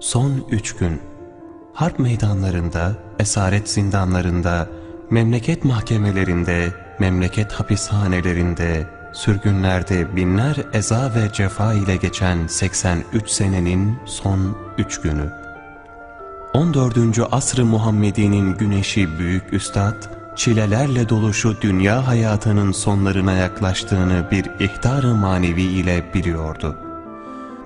Son üç gün. Harp meydanlarında, esaret zindanlarında, memleket mahkemelerinde, memleket hapishanelerinde, sürgünlerde binler eza ve cefa ile geçen 83 senenin son üç günü. 14. asr-ı Muhammedi'nin güneşi büyük üstad, çilelerle dolu şu dünya hayatının sonlarına yaklaştığını bir ihtar-ı manevi ile biliyordu.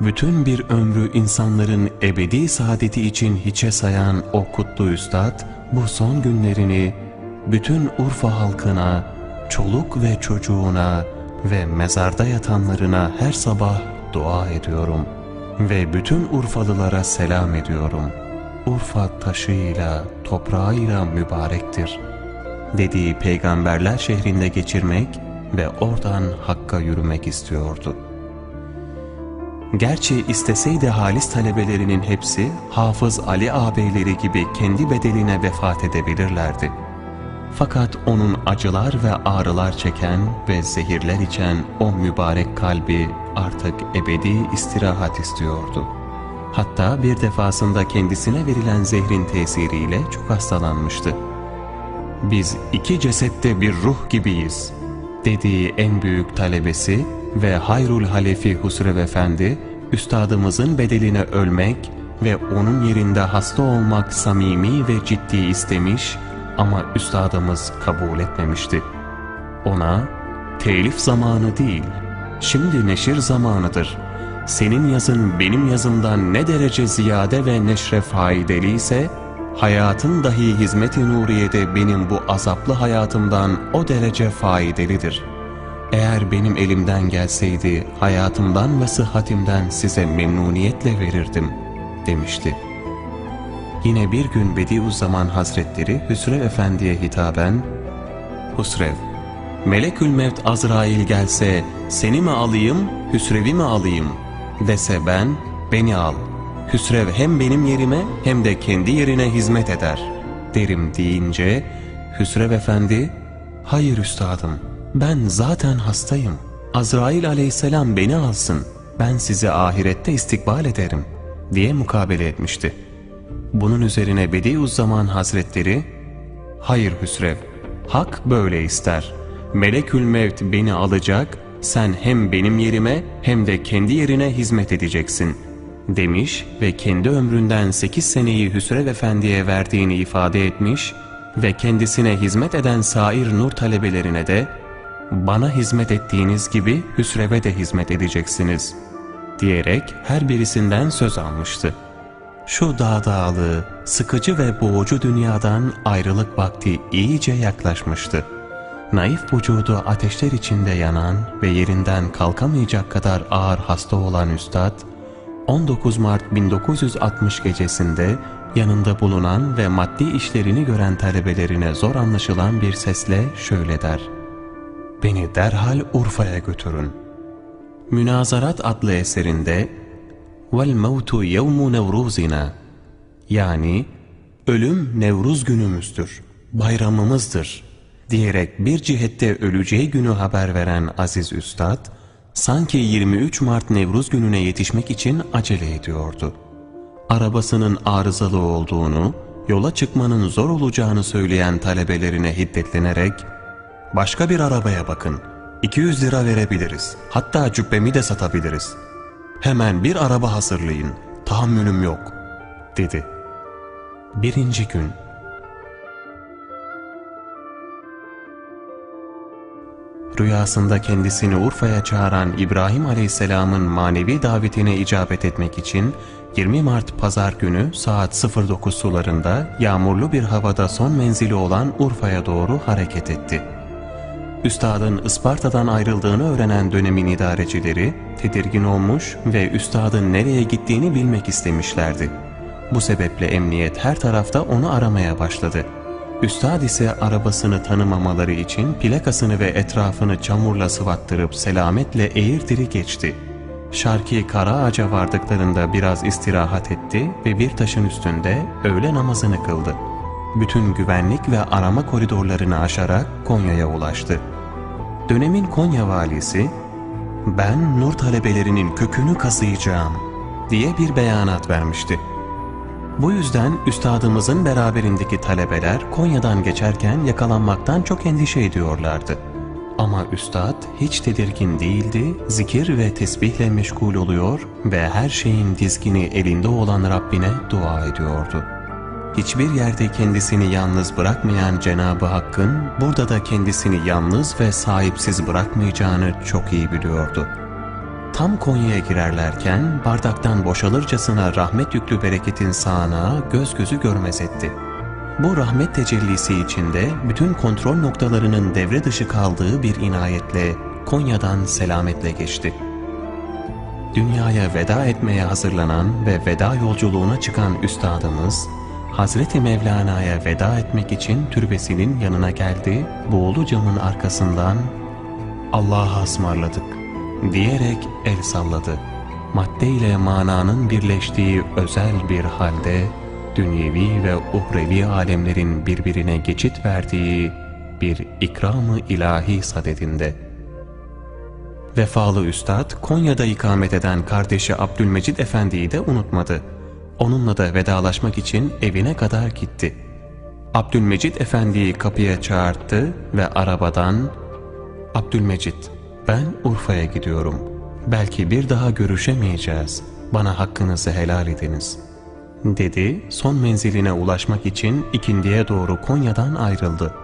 Bütün bir ömrü insanların ebedi saadeti için hiçe sayan o kutlu üstad, bu son günlerini bütün Urfa halkına, çoluk ve çocuğuna ve mezarda yatanlarına her sabah dua ediyorum ve bütün Urfalılara selam ediyorum. Urfa taşıyla, toprağıyla mübarektir.'' dediği peygamberler şehrinde geçirmek ve oradan Hakk'a yürümek istiyordu. Gerçi isteseydi halis talebelerinin hepsi Hafız Ali ağabeyleri gibi kendi bedeline vefat edebilirlerdi. Fakat onun acılar ve ağrılar çeken ve zehirler içen o mübarek kalbi artık ebedi istirahat istiyordu. Hatta bir defasında kendisine verilen zehrin tesiriyle çok hastalanmıştı biz iki cesette bir ruh gibiyiz dediği en büyük talebesi ve Hayrul Halefi Husrev Efendi, üstadımızın bedeline ölmek ve onun yerinde hasta olmak samimi ve ciddi istemiş ama üstadımız kabul etmemişti. Ona, telif zamanı değil, şimdi neşir zamanıdır. Senin yazın benim yazımdan ne derece ziyade ve neşre faydeliyse, hayatın dahi hizmet-i nuriyede benim bu azaplı hayatımdan o derece faidelidir. Eğer benim elimden gelseydi hayatımdan ve sıhhatimden size memnuniyetle verirdim demişti. Yine bir gün Bediüzzaman Hazretleri Hüsrev Efendi'ye hitaben Husrev, Melekül Mevt Azrail gelse seni mi alayım, Hüsrev'i mi alayım dese ben beni al.'' Hüsrev hem benim yerime hem de kendi yerine hizmet eder derim deyince Hüsrev Efendi hayır üstadım ben zaten hastayım Azrail aleyhisselam beni alsın ben sizi ahirette istikbal ederim diye mukabele etmişti. Bunun üzerine Bediüzzaman Hazretleri hayır Hüsrev hak böyle ister Melekül Mevt beni alacak sen hem benim yerime hem de kendi yerine hizmet edeceksin.'' demiş ve kendi ömründen 8 seneyi Hüsrev Efendi'ye verdiğini ifade etmiş ve kendisine hizmet eden sair nur talebelerine de bana hizmet ettiğiniz gibi Hüsrev'e de hizmet edeceksiniz diyerek her birisinden söz almıştı. Şu dağdağlı, sıkıcı ve boğucu dünyadan ayrılık vakti iyice yaklaşmıştı. Naif vücudu ateşler içinde yanan ve yerinden kalkamayacak kadar ağır hasta olan üstad, 19 Mart 1960 gecesinde yanında bulunan ve maddi işlerini gören talebelerine zor anlaşılan bir sesle şöyle der. Beni derhal Urfa'ya götürün. Münazarat adlı eserinde vel mevtu yevmu nevruzina yani ölüm Nevruz günümüzdür, bayramımızdır diyerek bir cihette öleceği günü haber veren Aziz Üstad, sanki 23 Mart Nevruz gününe yetişmek için acele ediyordu. Arabasının arızalı olduğunu, yola çıkmanın zor olacağını söyleyen talebelerine hiddetlenerek ''Başka bir arabaya bakın, 200 lira verebiliriz, hatta cübbemi de satabiliriz. Hemen bir araba hazırlayın, tahammülüm yok.'' dedi. Birinci gün rüyasında kendisini Urfa'ya çağıran İbrahim Aleyhisselam'ın manevi davetine icabet etmek için 20 Mart Pazar günü saat 09 sularında yağmurlu bir havada son menzili olan Urfa'ya doğru hareket etti. Üstadın Isparta'dan ayrıldığını öğrenen dönemin idarecileri tedirgin olmuş ve üstadın nereye gittiğini bilmek istemişlerdi. Bu sebeple emniyet her tarafta onu aramaya başladı. Üstad ise arabasını tanımamaları için plakasını ve etrafını çamurla sıvattırıp selametle eğir geçti. Şarki Kara Ağaca vardıklarında biraz istirahat etti ve bir taşın üstünde öğle namazını kıldı. Bütün güvenlik ve arama koridorlarını aşarak Konya'ya ulaştı. Dönemin Konya valisi, ben nur talebelerinin kökünü kazıyacağım diye bir beyanat vermişti. Bu yüzden üstadımızın beraberindeki talebeler Konya'dan geçerken yakalanmaktan çok endişe ediyorlardı. Ama üstad hiç tedirgin değildi, zikir ve tesbihle meşgul oluyor ve her şeyin dizgini elinde olan Rabbine dua ediyordu. Hiçbir yerde kendisini yalnız bırakmayan Cenab-ı Hakk'ın burada da kendisini yalnız ve sahipsiz bırakmayacağını çok iyi biliyordu. Tam Konya'ya girerlerken bardaktan boşalırcasına rahmet yüklü bereketin sağanağı göz gözü görmez etti. Bu rahmet tecellisi içinde bütün kontrol noktalarının devre dışı kaldığı bir inayetle Konya'dan selametle geçti. Dünyaya veda etmeye hazırlanan ve veda yolculuğuna çıkan üstadımız, Hazreti Mevlana'ya veda etmek için türbesinin yanına geldi, buğulu camın arkasından Allah'a ısmarladık diyerek el salladı. Madde ile mananın birleştiği özel bir halde dünyevi ve uhrevi alemlerin birbirine geçit verdiği bir ikramı ilahi sadedinde. Vefalı Üstad Konya'da ikamet eden kardeşi Abdülmecid Efendi'yi de unutmadı. Onunla da vedalaşmak için evine kadar gitti. Abdülmecid Efendi'yi kapıya çağırdı ve arabadan Abdülmecid ben Urfa'ya gidiyorum. Belki bir daha görüşemeyeceğiz. Bana hakkınızı helal ediniz. Dedi, son menziline ulaşmak için ikindiye doğru Konya'dan ayrıldı.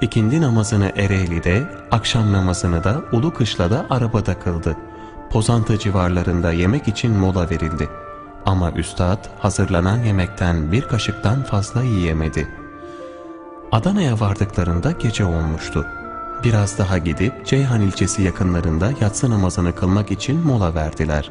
İkindi namazını Ereğli'de, akşam namazını da Ulu Kışla'da arabada kıldı. Pozantı civarlarında yemek için mola verildi. Ama üstad hazırlanan yemekten bir kaşıktan fazla yiyemedi. Adana'ya vardıklarında gece olmuştu. Biraz daha gidip Ceyhan ilçesi yakınlarında yatsı namazını kılmak için mola verdiler.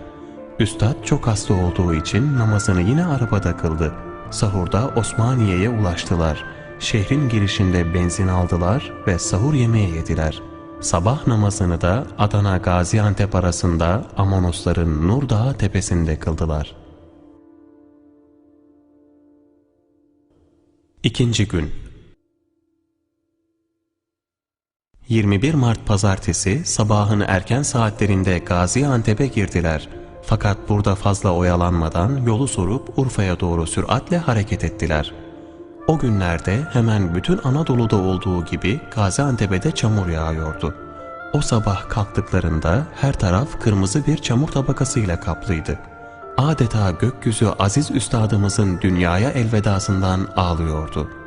Üstad çok hasta olduğu için namazını yine arabada kıldı. Sahurda Osmaniye'ye ulaştılar. Şehrin girişinde benzin aldılar ve sahur yemeği yediler. Sabah namazını da Adana Gaziantep arasında Amonosların Nur Dağı tepesinde kıldılar. İkinci gün 21 Mart pazartesi sabahın erken saatlerinde Gaziantep'e girdiler. Fakat burada fazla oyalanmadan yolu sorup Urfa'ya doğru süratle hareket ettiler. O günlerde hemen bütün Anadolu'da olduğu gibi Gaziantep'e de çamur yağıyordu. O sabah kalktıklarında her taraf kırmızı bir çamur tabakasıyla kaplıydı. Adeta gökyüzü aziz üstadımızın dünyaya elvedasından ağlıyordu.''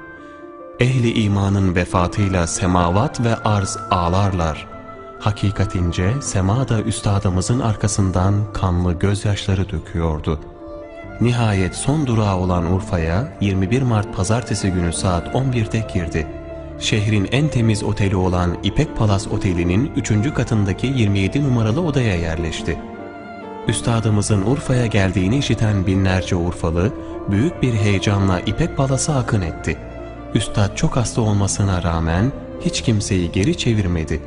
Ehli imanın vefatıyla semavat ve arz ağlarlar. Hakikatince sema da üstadımızın arkasından kanlı gözyaşları döküyordu. Nihayet son durağı olan Urfa'ya 21 Mart pazartesi günü saat 11'de girdi. Şehrin en temiz oteli olan İpek Palas Oteli'nin 3. katındaki 27 numaralı odaya yerleşti. Üstadımızın Urfa'ya geldiğini işiten binlerce Urfalı büyük bir heyecanla İpek Palas'a akın etti.'' Üstad çok hasta olmasına rağmen hiç kimseyi geri çevirmedi.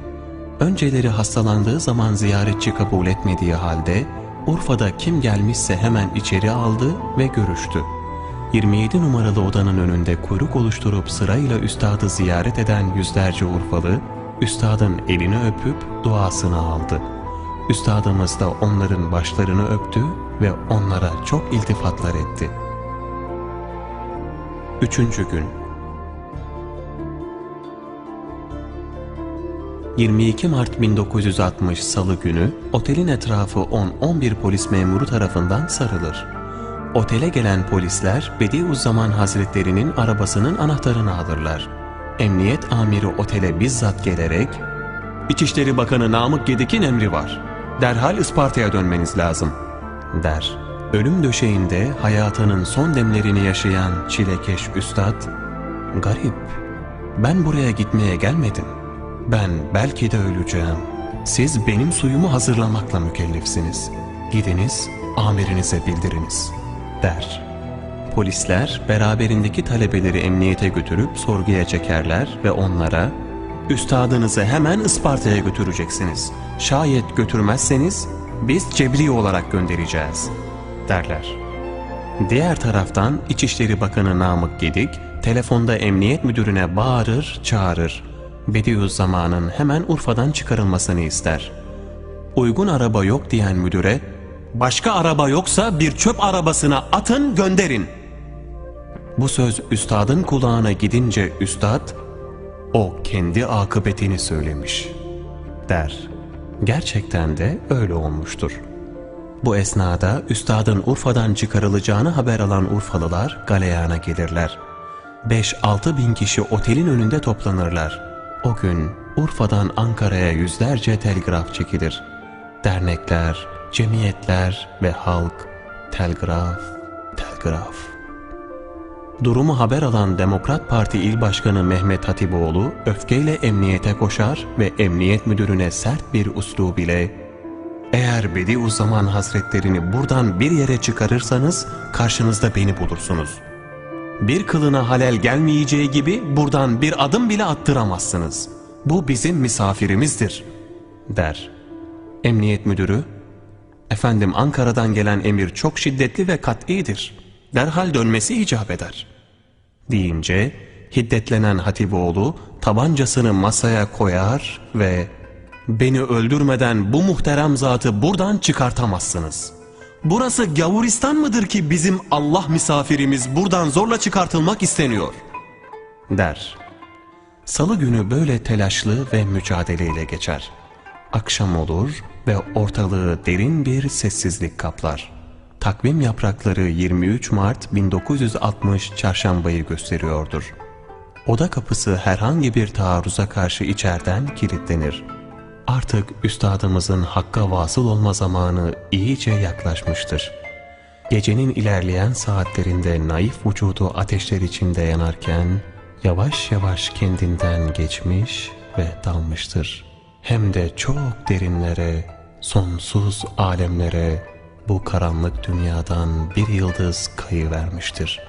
Önceleri hastalandığı zaman ziyaretçi kabul etmediği halde Urfa'da kim gelmişse hemen içeri aldı ve görüştü. 27 numaralı odanın önünde kuyruk oluşturup sırayla üstadı ziyaret eden yüzlerce Urfalı, üstadın elini öpüp duasını aldı. Üstadımız da onların başlarını öptü ve onlara çok iltifatlar etti. Üçüncü gün 22 Mart 1960 Salı günü otelin etrafı 10-11 polis memuru tarafından sarılır. Otele gelen polisler Bediüzzaman Hazretlerinin arabasının anahtarını alırlar. Emniyet amiri otele bizzat gelerek İçişleri Bakanı Namık Gedik'in emri var. Derhal Isparta'ya dönmeniz lazım der. Ölüm döşeğinde hayatının son demlerini yaşayan çilekeş üstad, garip, ben buraya gitmeye gelmedim. Ben belki de öleceğim. Siz benim suyumu hazırlamakla mükellefsiniz. Gidiniz, amirinize bildiriniz, der. Polisler beraberindeki talebeleri emniyete götürüp sorguya çekerler ve onlara Üstadınızı hemen Isparta'ya götüreceksiniz. Şayet götürmezseniz biz cebri olarak göndereceğiz, derler. Diğer taraftan İçişleri Bakanı Namık Gedik telefonda emniyet müdürüne bağırır, çağırır. Bediüzzaman'ın hemen Urfa'dan çıkarılmasını ister. Uygun araba yok diyen müdüre, başka araba yoksa bir çöp arabasına atın gönderin Bu söz üstadın kulağına gidince üstad, o kendi akıbetini söylemiş der. Gerçekten de öyle olmuştur. Bu esnada üstadın Urfa'dan çıkarılacağını haber alan Urfalılar galeyana gelirler. 5-6 bin kişi otelin önünde toplanırlar. O gün Urfa'dan Ankara'ya yüzlerce telgraf çekilir. Dernekler, cemiyetler ve halk telgraf, telgraf. Durumu haber alan Demokrat Parti İl Başkanı Mehmet Hatipoğlu öfkeyle emniyete koşar ve emniyet müdürüne sert bir uslub ile ''Eğer Bediüzzaman Hazretlerini buradan bir yere çıkarırsanız karşınızda beni bulursunuz. Bir kılına halel gelmeyeceği gibi buradan bir adım bile attıramazsınız. Bu bizim misafirimizdir.'' der. Emniyet müdürü ''Efendim Ankara'dan gelen emir çok şiddetli ve kat'idir. Derhal dönmesi icap eder.'' deyince hiddetlenen Hatipoğlu tabancasını masaya koyar ve ''Beni öldürmeden bu muhterem zatı buradan çıkartamazsınız. Burası gavuristan mıdır ki bizim Allah misafirimiz buradan zorla çıkartılmak isteniyor?'' der. Salı günü böyle telaşlı ve mücadeleyle geçer. Akşam olur ve ortalığı derin bir sessizlik kaplar. Takvim yaprakları 23 Mart 1960 çarşambayı gösteriyordur. Oda kapısı herhangi bir taarruza karşı içeriden kilitlenir. Artık üstadımızın hakka vasıl olma zamanı iyice yaklaşmıştır. Gecenin ilerleyen saatlerinde naif vücudu ateşler içinde yanarken yavaş yavaş kendinden geçmiş ve dalmıştır. Hem de çok derinlere, sonsuz alemlere bu karanlık dünyadan bir yıldız kayıvermiştir.